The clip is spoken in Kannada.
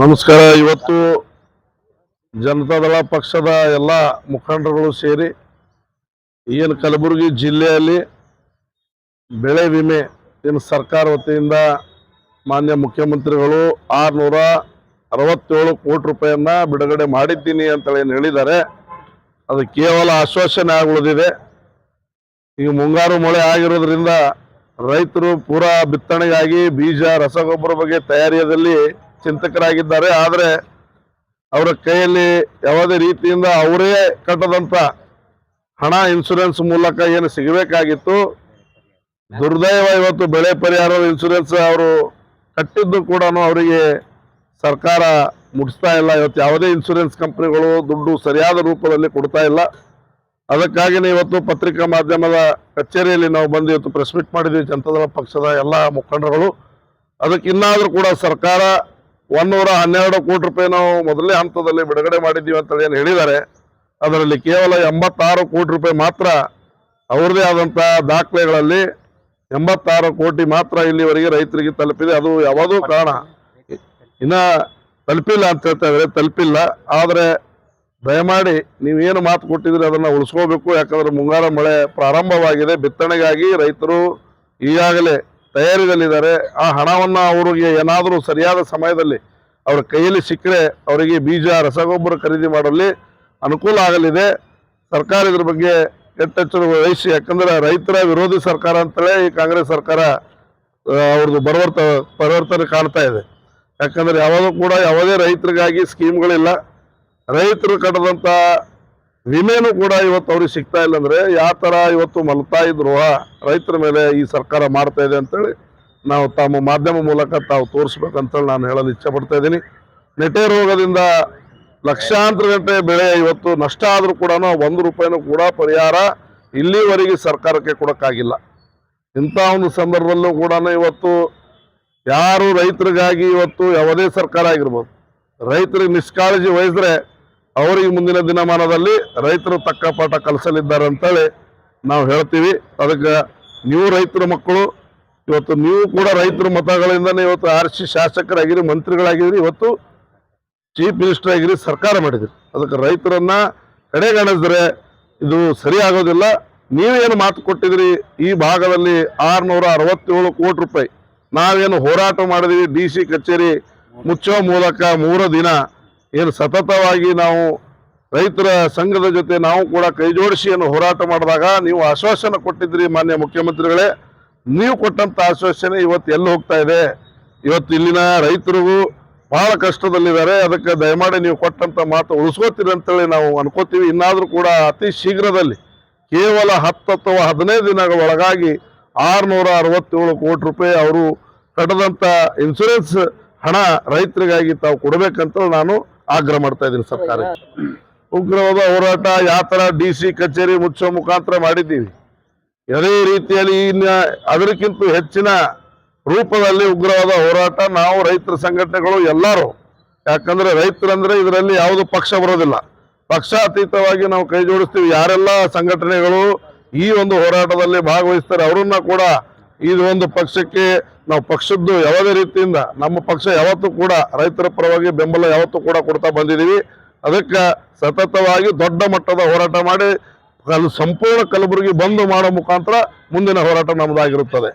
ನಮಸ್ಕಾರ. ಇವತ್ತು ಜನತಾದಳ ಪಕ್ಷದ ಎಲ್ಲ ಮುಖಂಡರುಗಳು ಸೇರಿ ಏನು ಕಲಬುರಗಿ ಜಿಲ್ಲೆಯಲ್ಲಿ ಬೆಳೆ ವಿಮೆ ಏನು ಸರ್ಕಾರ ವತಿಯಿಂದ ಮಾನ್ಯ ಮುಖ್ಯಮಂತ್ರಿಗಳು ಆರುನೂರ ಅರವತ್ತೇಳು ಕೋಟಿ ರೂಪಾಯಿಯನ್ನ ಬಿಡುಗಡೆ ಮಾಡಿದ್ದೀನಿ ಅಂತೇಳಿ ಏನು ಹೇಳಿದ್ದಾರೆ. ಅದು ಕೇವಲ ಆಶ್ವಾಸನೆ ಆಗುಳಿದಿದೆ ಈಗ ಮುಂಗಾರು ಮಳೆ ಆಗಿರೋದ್ರಿಂದ ರೈತರು ಪೂರಾ ಬಿತ್ತನೆಗಾಗಿ ಬೀಜ, ರಸಗೊಬ್ಬರ ಬಗ್ಗೆ ತಯಾರಿಯಲ್ಲಿ ಚಿಂತಕರಾಗಿದ್ದಾರೆ, ಆದರೆ ಅವರ ಕೈಯಲ್ಲಿ ಯಾವುದೇ ರೀತಿಯಿಂದ ಅವರೇ ಕಟ್ಟದಂಥ ಹಣ ಇನ್ಶೂರೆನ್ಸ್ ಮೂಲಕ ಏನು ಸಿಗಬೇಕಾಗಿತ್ತು. ದುರ್ದೈವ ಇವತ್ತು ಬೆಳೆ ಪರಿಹಾರ ಇನ್ಶೂರೆನ್ಸ್ ಅವರು ಕಟ್ಟಿದ್ದು ಕೂಡ ಅವರಿಗೆ ಸರ್ಕಾರ ಮುಟ್ಟಿಸ್ತಾ ಇಲ್ಲ. ಇವತ್ತು ಯಾವುದೇ ಇನ್ಶೂರೆನ್ಸ್ ಕಂಪ್ನಿಗಳು ದುಡ್ಡು ಸರಿಯಾದ ರೂಪದಲ್ಲಿ ಕೊಡ್ತಾ ಇಲ್ಲ. ಅದಕ್ಕಾಗಿನೇ ಇವತ್ತು ಪತ್ರಿಕಾ ಮಾಧ್ಯಮದ ಕಚೇರಿಯಲ್ಲಿ ನಾವು ಬಂದು ಇವತ್ತು ಪ್ರೆಸ್ ಮೀಟ್ ಮಾಡಿದ್ವಿ. ಜನತಾದಳ ಪಕ್ಷದ ಎಲ್ಲ ಮುಖಂಡರುಗಳು. ಅದಕ್ಕೆ ಇನ್ನಾದರೂ ಕೂಡ ಸರ್ಕಾರ ಒಂದೂರ ಹನ್ನೆರಡು ಕೋಟಿ ರೂಪಾಯಿ ನಾವು ಮೊದಲನೇ ಹಂತದಲ್ಲಿ ಬಿಡುಗಡೆ ಮಾಡಿದ್ದೀವಿ ಅಂತ ಏನು ಹೇಳಿದ್ದಾರೆ. ಅದರಲ್ಲಿ ಕೇವಲ ಎಂಬತ್ತಾರು ಕೋಟಿ ರೂಪಾಯಿ ಮಾತ್ರ ಅವ್ರದೇ ಆದಂಥ ದಾಖಲೆಗಳಲ್ಲಿ ಎಂಬತ್ತಾರು ಕೋಟಿ ಮಾತ್ರ ಇಲ್ಲಿವರೆಗೆ ರೈತರಿಗೆ ತಲುಪಿದೆ. ಅದು ಯಾವುದೂ ಕಾರಣ? ಇನ್ನ ತಲುಪಿಲ್ಲ ಅಂತ ಹೇಳ್ತಾ ಇದ್ದಾರೆ. ತಲುಪಿಲ್ಲ. ಆದರೆ ದಯಮಾಡಿ ನೀವೇನು ಮಾತು ಕೊಟ್ಟಿದ್ರೆ ಅದನ್ನ ಉಳಿಸ್ಕೋಬೇಕು. ಯಾಕಂದ್ರೆ ಮುಂಗಾರು ಮಳೆ ಪ್ರಾರಂಭವಾಗಿದೆ. ಬಿತ್ತನೆಗಾಗಿ ರೈತರು ಈಗಾಗಲೇ ತಯಾರಿದಲ್ಲಿದ್ದಾರೆ ಆ ಹಣವನ್ನು ಅವರಿಗೆ ಏನಾದರೂ ಸರಿಯಾದ ಸಮಯದಲ್ಲಿ ಅವರ ಕೈಯಲ್ಲಿ ಸಿಕ್ಕರೆ ಅವರಿಗೆ ಬೀಜ, ರಸಗೊಬ್ಬರ ಖರೀದಿ ಮಾಡಲು ಅನುಕೂಲ ಆಗಲಿದೆ. ಸರ್ಕಾರ ಇದ್ರ ಬಗ್ಗೆ ಕೆಟ್ಟೆಚ್ಚರ ವಹಿಸಿ, ಯಾಕಂದ್ರೆ ರೈತರ ವಿರೋಧಿ ಸರ್ಕಾರ ಅಂತಲೇ ಈ ಕಾಂಗ್ರೆಸ್ ಸರ್ಕಾರ ಅವ್ರದ್ದು ಬರವರ್ತ, ಪರಿವರ್ತನೆ ಕಾಣ್ತಾ ಇದೆ. ಯಾಕಂದರೆ ಯಾವಾಗಲೂ ಕೂಡ ಯಾವುದೇ ರೈತರಿಗಾಗಿ ಸ್ಕೀಮ್ಗಳಿಲ್ಲ ರೈತರು ಕಟ್ಟದಂತ ವಿಮೆನೂ ಕೂಡ ಇವತ್ತು ಅವ್ರಿಗೆ ಸಿಗ್ತಾ ಇಲ್ಲ ಅಂದ್ರೆ ಯಾವ ತರ ಇವತ್ತು ಮಲ್ತಾ ಇದ್ರು ರೈತರ ಮೇಲೆ ಈ ಸರ್ಕಾರ ಮಾಡ್ತಾ ಇದೆ ಅಂತೇಳಿ ನಾವು ತಮ್ಮ ಮಾಧ್ಯಮ ಮೂಲಕ ತಾವು ತೋರಿಸ್ಬೇಕಂತೇಳಿ ನಾನು ಹೇಳಲು ಇಚ್ಛೆ ಪಡ್ತಾ ಇದ್ದೀನಿ. ನೆಟೆ ರೋಗದಿಂದ ಲಕ್ಷಾಂತರ ಗಂಟೆ ಬೆಳೆ ಇವತ್ತು ನಷ್ಟ ಆದರೂ ಕೂಡ ಒಂದು ರೂಪಾಯಿನೂ ಕೂಡ ಪರಿಹಾರ ಇಲ್ಲಿವರೆಗೆ ಸರ್ಕಾರಕ್ಕೆ ಕೊಡೋಕ್ಕಾಗಿಲ್ಲ. ಇಂಥ ಒಂದು ಸಂದರ್ಭದಲ್ಲೂ ಕೂಡ ಇವತ್ತು ಯಾರು ರೈತರಿಗಾಗಿ ಇವತ್ತು ಯಾವುದೇ ಸರ್ಕಾರ ಆಗಿರ್ಬೋದು, ರೈತರಿಗೆ ನಿಷ್ಕಾಳಜಿ ವಹಿಸಿದ್ರೆ ಅವರಿಗೆ ಮುಂದಿನ ದಿನಮಾನದಲ್ಲಿ ರೈತರು ತಕ್ಕ ಪಾಠ ಕಲಿಸಲಿದ್ದಾರೆ ಅಂತೇಳಿ ನಾವು ಹೇಳ್ತೀವಿ. ಅದಕ್ಕೆ ನೀವು ರೈತರ ಮಕ್ಕಳು, ಇವತ್ತು ನೀವು ಕೂಡ ರೈತರ ಮತಗಳಿಂದನೇ ಇವತ್ತು ಆರಿಸಿ ಶಾಸಕರಾಗಿರಿ ಮಂತ್ರಿಗಳಾಗಿದ್ರಿ ಇವತ್ತು ಚೀಫ್ ಮಿನಿಸ್ಟರ್ ಆಗಿರಿ, ಸರ್ಕಾರ ಮಾಡಿದ್ರಿ. ಅದಕ್ಕೆ ರೈತರನ್ನ ಕಡೆಗಣಿಸಿದ್ರೆ ಇದು ಸರಿ ಆಗೋದಿಲ್ಲ ನೀವೇನು ಮಾತು ಕೊಟ್ಟಿದ್ರಿ, ಈ ಭಾಗದಲ್ಲಿ ಆರ್ನೂರ ಅರವತ್ತೇಳು ಕೋಟಿ ರೂಪಾಯಿ. ನಾವೇನು ಹೋರಾಟ ಮಾಡಿದ್ವಿ, ಡಿ ಸಿ ಕಚೇರಿ ಮುಚ್ಚೋ ಮೂಲಕ ಮೂರು ದಿನ. ಏನು ಸತತವಾಗಿ ನಾವು ರೈತರ ಸಂಘದ ಜೊತೆ ನಾವು ಕೂಡ ಕೈ ಜೋಡಿಸಿ ಏನು ಹೋರಾಟ ಮಾಡಿದಾಗ ನೀವು ಆಶ್ವಾಸನೆ ಕೊಟ್ಟಿದ್ರಿ ಮಾನ್ಯ ಮುಖ್ಯಮಂತ್ರಿಗಳೇ. ನೀವು ಕೊಟ್ಟಂತ ಆಶ್ವಾಸನೆ ಇವತ್ತು ಎಲ್ಲಿ ಹೋಗ್ತಾ ಇದೆ? ಇವತ್ತು ಇಲ್ಲಿನ ರೈತರಿಗೂ ಬಹಳ ಕಷ್ಟದಲ್ಲಿದ್ದಾರೆ ಅದಕ್ಕೆ ದಯಮಾಡಿ ನೀವು ಕೊಟ್ಟಂತ ಮಾತು ಉಳಿಸ್ಕೋತೀರಿ ಅಂತೇಳಿ ನಾವು ಅನ್ಕೋತೀವಿ. ಇನ್ನಾದರೂ ಕೂಡ ಅತಿ ಶೀಘ್ರದಲ್ಲಿ ಕೇವಲ ಹತ್ತು ಅಥವಾ ಹದಿನೈದು ದಿನಗಳ ಒಳಗಾಗಿ ಆರುನೂರ ಅರವತ್ತೇಳು ಕೋಟಿ ರೂಪಾಯಿ ಅವರು ಕಟ್ಟದಂತ ಇನ್ಸೂರೆನ್ಸ್ ಹಣ ರೈತರಿಗಾಗಿ ತಾವು ಕೊಡಬೇಕಂತ ನಾನು ಆಗ್ರಹ ಮಾಡ್ತಾ ಇದ್ದೀನಿ ಸರ್ಕಾರ ಉಗ್ರವಾದ ಹೋರಾಟ ಯಾವ ತರ ಡಿ ಸಿ ಕಚೇರಿ ಮುಚ್ಚೋ ಮುಖಾಂತರ ಮಾಡಿದ್ದೀವಿ. ಅದೇ ರೀತಿಯಲ್ಲಿ ಅದಕ್ಕಿಂತ ಹೆಚ್ಚಿನ ರೂಪದಲ್ಲಿ ಉಗ್ರವಾದ ಹೋರಾಟ, ನಾವು ರೈತರ ಸಂಘಟನೆಗಳು ಎಲ್ಲರೂ. ಯಾಕಂದ್ರೆ ರೈತರಂದ್ರೆ ಇದರಲ್ಲಿ ಯಾವುದು ಪಕ್ಷ ಬರೋದಿಲ್ಲ. ಪಕ್ಷಾತೀತವಾಗಿ ನಾವು ಕೈ ಜೋಡಿಸ್ತೀವಿ. ಯಾರೆಲ್ಲ ಸಂಘಟನೆಗಳು ಈ ಒಂದು ಹೋರಾಟದಲ್ಲಿ ಭಾಗವಹಿಸ್ತಾರೆ, ಅವರನ್ನ ಕೂಡ ಇದು ಒಂದು ಪಕ್ಷಕ್ಕೆ ನಾವು ಪಕ್ಷದ್ದು ಯಾವುದೇ ರೀತಿಯಿಂದ ನಮ್ಮ ಪಕ್ಷ ಯಾವತ್ತೂ ಕೂಡ ರೈತರ ಪರವಾಗಿ ಬೆಂಬಲ ಯಾವತ್ತೂ ಕೂಡ ಕೊಡ್ತಾ ಬಂದಿದ್ದೀವಿ. ಅದಕ್ಕೆ ಸತತವಾಗಿ ದೊಡ್ಡ ಮಟ್ಟದ ಹೋರಾಟ ಮಾಡಿ ಸಂಪೂರ್ಣ ಕಲಬುರಗಿ ಬಂದ್ ಮಾಡೋ ಮುಖಾಂತರ ಮುಂದಿನ ಹೋರಾಟ ನಮ್ಮದಾಗಿರುತ್ತದೆ